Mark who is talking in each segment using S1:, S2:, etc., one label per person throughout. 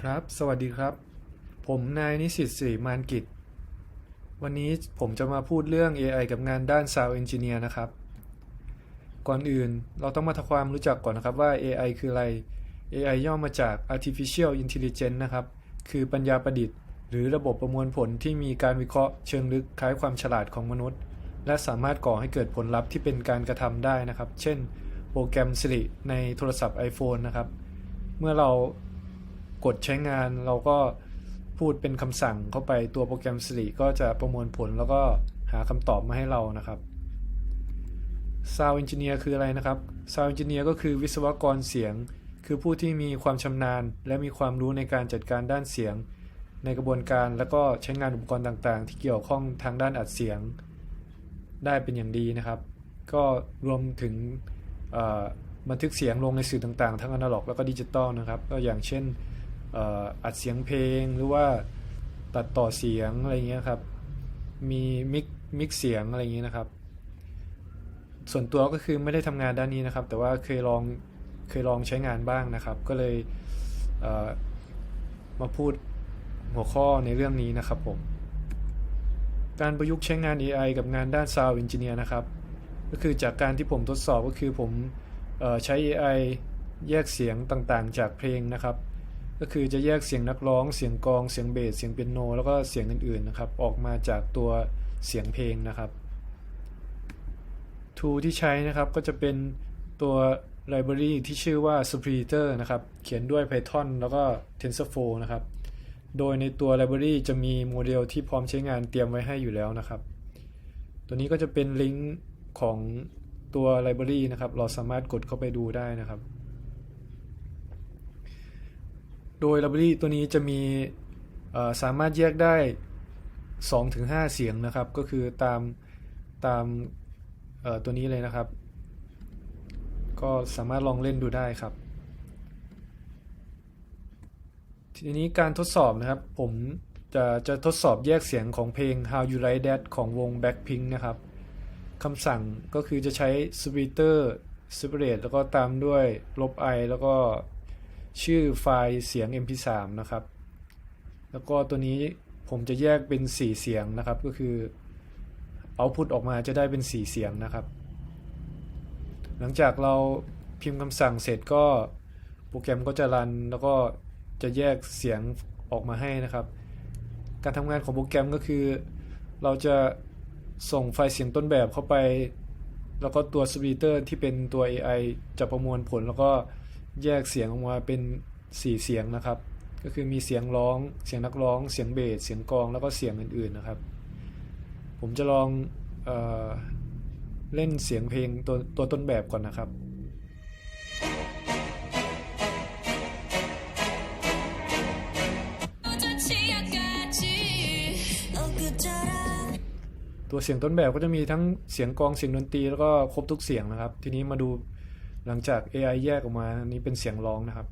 S1: ครับ สวัสดีครับ ผมนายนิสิตสิริมานกิจ วันนี้ผมจะมาพูดเรื่อง AI กับงานด้าน Sound Engineer นะครับ ก่อนอื่นเราต้องมาทำความรู้จักก่อนนะครับว่า AI คืออะไร AI ย่อมาจาก Artificial Intelligence นะครับ คือปัญญาประดิษฐ์ หรือระบบประมวลผลที่มีการวิเคราะห์เชิงลึกคล้ายความฉลาดของมนุษย์ และสามารถก่อให้เกิดผลลัพธ์ที่เป็นการกระทำได้นะครับ เช่น โปรแกรม Siri ในโทรศัพท์ iPhone นะครับ เมื่อเรา กดใช้งานเราก็พูดเป็นคำสั่งเข้าไปตัวโปรแกรม Siri ก็จะประมวลผลแล้วก็หาคำตอบมาให้เรานะครับ Sound Engineer คืออะไรนะครับ Sound Engineer ก็คือวิศวกรเสียง คือผู้ที่มีความชำนาญ และมีความรู้ในการจัดการด้านเสียง ในกระบวนการและก็ใช้งานอุปกรณ์ต่างๆ ที่เกี่ยวข้องทางด้านอัดเสียง ได้เป็นอย่างดีนะครับ ก็รวมถึงบันทึกเสียงลงในสื่อต่างๆ ทั้งอนาล็อกแล้วก็ดิจิตอลนะครับ ก็อย่างเช่น อัดเสียงเพลงหรือว่าตัดต่อเสียงอะไรเงี้ยครับ มีมิกมิกเสียงอะไรเงี้ยนะครับ ส่วนตัวก็คือไม่ได้ทำงานด้านนี้นะครับ แต่ว่าเคยลองเคยลองใช้งานบ้างนะครับ ก็เลยเมาพูดหัวข้อในเรื่องนี้นะครับผม การประยุกต์ใช้งาน AI กับงานด้าน Sound Engineer นะครับ ก็คือจากการที่ผมทดสอบก็คือผมอใช้ AI แยกเสียงต่างๆ จากเพลงนะครับ ก็คือจะแยกเสียงนักร้อง เสียงกอง เสียงเบส เสียงเปียโน แล้วก็เสียงอื่นๆนะครับ ออกมาจากตัวเสียงเพลงนะครับ tool ที่ใช้นะครับก็จะเป็นตัว library ที่ชื่อว่า Spreader นะครับ เขียนด้วย Python แล้วก็ TensorFlow นะครับ โดยในตัว library จะมีโมเดลที่พร้อมใช้งานเตรียมไว้ให้อยู่แล้วนะครับ ตัวนี้ก็จะเป็นลิงก์ของตัว library นะครับ เราสามารถกดเข้าไปดูได้นะครับ โดย library ตัวนี้จะมีสามารถแยกได้ 2-5 เสียงนะครับ ก็คือตามตามตัวนี้เลยนะครับ ก็สามารถลองเล่นดูได้ครับ ทีนี้การทดสอบนะครับ ผมจะจะทดสอบแยกเสียงของเพลง How You Like That ของวง Blackpink นะครับคำสั่งก็คือจะใช้ splitter separate แล้วก็ตามด้วยลบ i แล้วก็ ชื่อไฟล์เสียง mp3 นะครับ แล้วก็ตัวนี้ผมจะแยกเป็น 4 เสียงนะครับ ก็คือ output ออกมาจะได้เป็น 4 เสียงนะครับ หลังจากเราพิมพ์คำสั่งเสร็จก็โปรแกรมก็จะรัน แล้วก็จะแยกเสียงออกมาให้นะครับ การทำงานของโปรแกรมก็คือ เราจะส่งไฟล์เสียงต้นแบบเข้าไป แล้วก็ตัวสปีเตอร์ที่เป็นตัว AI จะประมวลผลแล้วก็ แยกเสียงออกมาเป็น 4 เสียงนะครับ ก็คือมีเสียงร้อง เสียงนักร้อง เสียงเบส เสียงกลอง แล้วก็เสียงอื่นๆนะครับ ผมจะลองเออเล่นเสียงเพลงตัวตัวต้นแบบก่อนนะครับตัวเสียงต้นแบบก็จะมีทั้งเสียงกองเสียงดนตรีแล้วก็ครบทุกเสียงนะครับ ทีนี้มาดู หลังจาก AI แยกออกมาอันนี้เป็นเสียงร้องนะครับ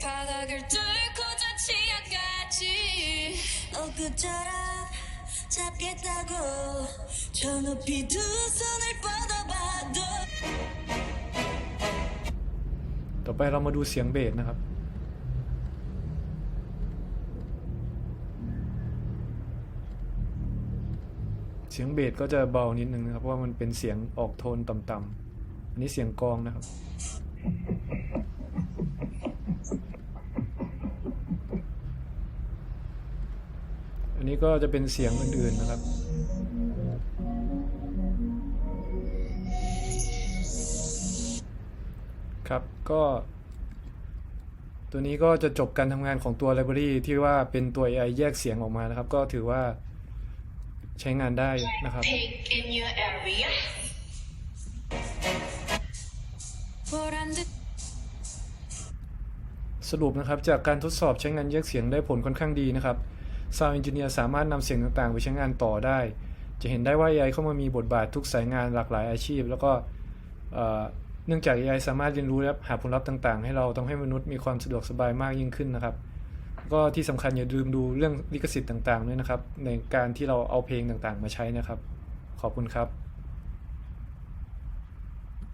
S2: 바닥을 뚫고 저 치아까지 엊그처럼 잡겠다고 저 높이 두 손을 뻗어봐도
S1: ต่อไปเรามาดูเสียงเบสนะครับ เสียงเบสก็จะเบานิดนึงนะครับเพราะว่ามันเป็นเสียงออกโทนต่ำๆอันนี้เสียงกองนะครับ อันนี้ก็จะเป็นเสียงอื่นๆนะครับครับก็ตัวนี้ก็จะจบการทำงานของตัว Library ที่ว่าเป็นตัว AI แยกเสียงออกมานะครับ ก็ถือว่า ใช้งานได้นะครับ สรุปนะครับจากการทดสอบใช้งานแยกเสียงได้ผลค่อนข้างดีนะครับซาวด์เอนจิเนียร์สามารถนำเสียงต่างๆ ไปใช้งานต่อได้ จะเห็นได้ว่า AI เข้ามามีบทบาททุกสายงานหลากหลายอาชีพ แล้วก็เนื่องจาก AI สามารถเรียนรู้และหาผลลัพธ์ต่างๆ ให้เราทำให้มนุษย์มีความสะดวกสบายมากยิ่งขึ้นนะครับ ก็ที่สำคัญอย่าลืมดูเรื่องลิขสิทธิ์ต่างๆด้วยนะครับ ในการที่เราเอาเพลงต่างๆ มาใช้นะครับ ขอบคุณครับ